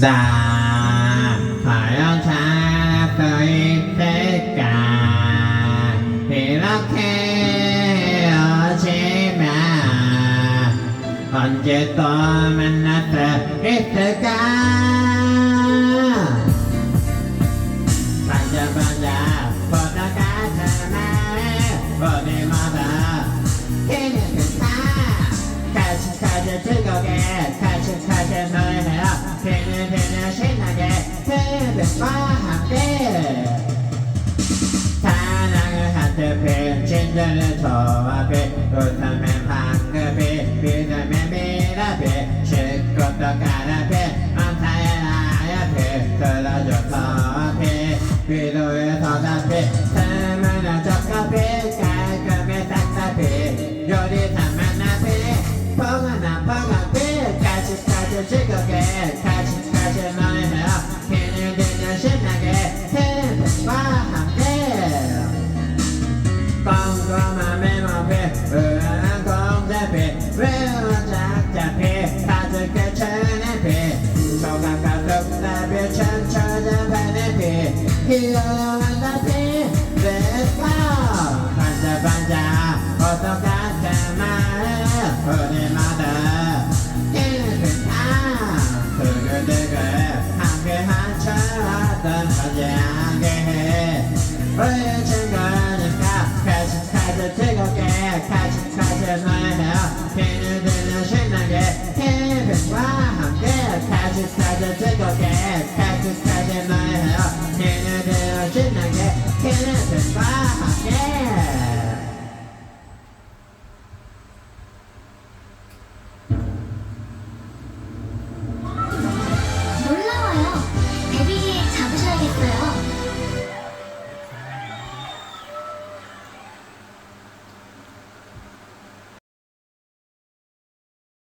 나 화영차 떠있을까 이렇게 헤어지면 언제 또 만날 수 있을까 반자 반자 그들과 함께 사랑을 하트빛 진정을 조합해 웃으면 방급이 믿으면 미라빛 싣고 또 가라빛 안타의 하얗빛 들어줘 커피 위로의 서다빛 삶은 적가빛 깔끔해 싹다빛 요리사 만나빛 펑하나 펑한빛 같이 같이 즐겁 외로운 작자피 가득해 천해피 조각과 뚝답이 천천한 바늘피 희어한 나피 the tickle cat Catches in my hair Can I do a shit like that? Can I survive? Yeah